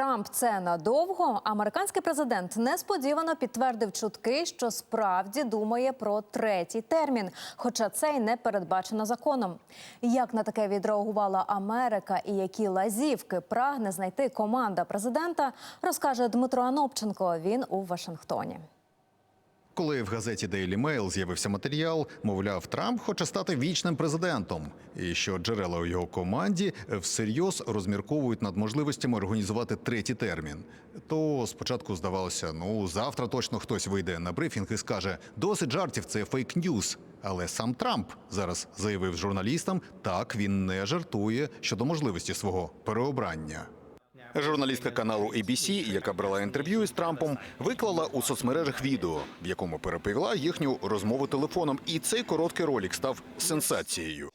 Трамп це надовго. Американський президент несподівано підтвердив чутки, що справді думає про третій термін, хоча це й не передбачено законом. Як на таке відреагувала Америка і які лазівки прагне знайти команда президента, розкаже Дмитро Анопченко. Він у Вашингтоні. Коли в газеті Daily Mail з'явився матеріал, мовляв, Трамп хоче стати вічним президентом, і що джерела у його команді всерйоз розмірковують над можливостями організувати третій термін. То спочатку здавалося, ну завтра точно хтось вийде на брифінг і скаже: досить жартів, це фейк-ньюс. Але сам Трамп зараз заявив журналістам, так він не жартує щодо можливості свого переобрання. Журналістка каналу ABC, яка брала інтерв'ю із Трампом, виклала у соцмережах відео, в якому переповіла їхню розмову телефоном. І цей короткий ролик став сенсацією.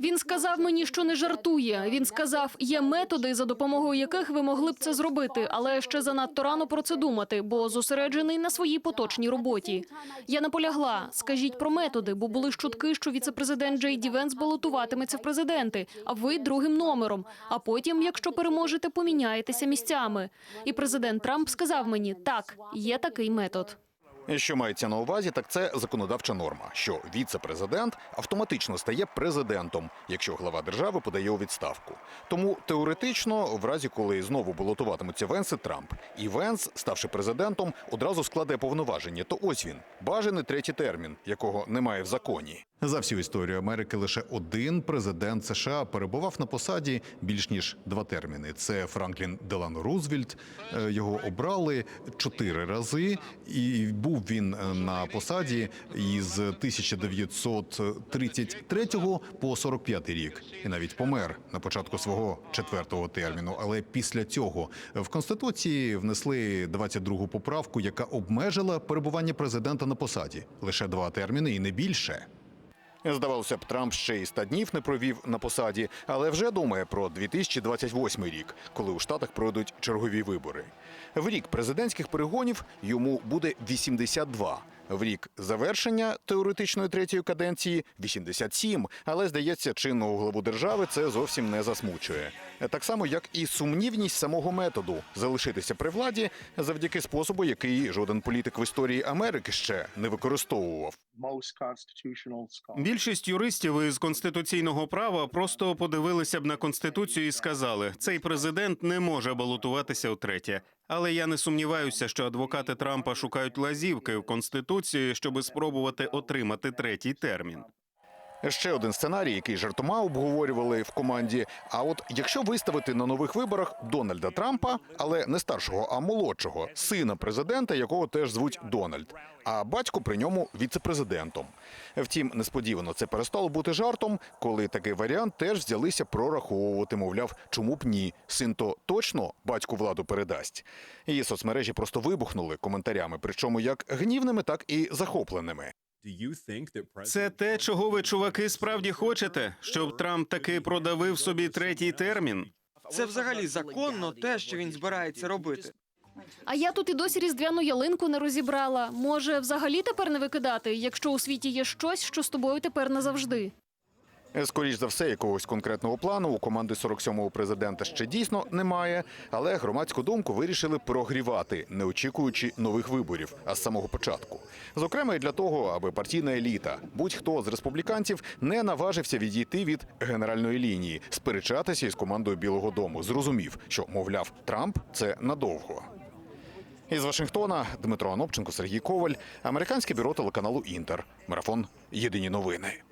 Він сказав мені, що не жартує. Він сказав, є методи, за допомогою яких ви могли б це зробити, але ще занадто рано про це думати, бо зосереджений на своїй поточній роботі. Я наполягла. Скажіть про методи, бо були ж чутки, що віцепрезидент Джей Ді Венс балотуватиметься в президенти, а ви другим номером. А потім, якщо переможете, поміняєтеся місцями. І президент Трамп сказав мені: так, є такий метод. Що мається на увазі, так це законодавча норма, що віце-президент автоматично стає президентом, якщо глава держави подає у відставку. Тому теоретично, в разі коли знову балотуватимуться Венс і Трамп, і Венс, ставши президентом, одразу складе повноваження. То ось він бажаний третій термін, якого немає в законі. За всю історію Америки лише один президент США перебував на посаді більш ніж два терміни. Це Франклін Делано Рузвельт. Е, Його обрали чотири рази, і був він е, на посаді із 1933 по 45 рік, і навіть помер на початку свого четвертого терміну. Але після цього в конституції внесли 22-гу поправку, яка обмежила перебування президента на посаді лише два терміни і не більше. Здавалося б, Трамп ще й ста днів не провів на посаді, але вже думає про 2028 рік, коли у штатах пройдуть чергові вибори. В рік президентських перегонів йому буде 82. В рік завершення теоретичної третьої каденції 87, але здається, чинного главу держави це зовсім не засмучує. Так само, як і сумнівність самого методу залишитися при владі завдяки способу, який жоден політик в історії Америки ще не використовував. Більшість юристів із конституційного права просто подивилися б на конституцію і сказали: цей президент не може балотуватися утретє. Але я не сумніваюся, що адвокати Трампа шукають лазівки в конституції, щоби спробувати отримати третій термін. Ще один сценарій, який жартома обговорювали в команді. А от якщо виставити на нових виборах Дональда Трампа, але не старшого, а молодшого, сина президента, якого теж звуть Дональд, а батько при ньому віцепрезидентом. Втім, несподівано це перестало бути жартом, коли такий варіант теж взялися прораховувати. Мовляв, чому б ні? Син то точно батьку владу передасть. Її соцмережі просто вибухнули коментарями, причому як гнівними, так і захопленими. Це те, чого ви, чуваки, справді хочете, щоб Трамп таки продавив собі третій термін. Це взагалі законно те, що він збирається робити. А я тут і досі різдвяну ялинку не розібрала. Може, взагалі тепер не викидати, якщо у світі є щось, що з тобою тепер назавжди. Скоріш за все, якогось конкретного плану у команди 47-го президента ще дійсно немає, але громадську думку вирішили прогрівати, не очікуючи нових виборів, а з самого початку. Зокрема, і для того, аби партійна еліта, будь-хто з республіканців не наважився відійти від генеральної лінії, сперечатися із командою Білого Дому. Зрозумів, що мовляв Трамп це надовго. Із Вашингтона Дмитро Анопченко, Сергій Коваль, американське бюро телеканалу Інтер. Марафон Єдині новини.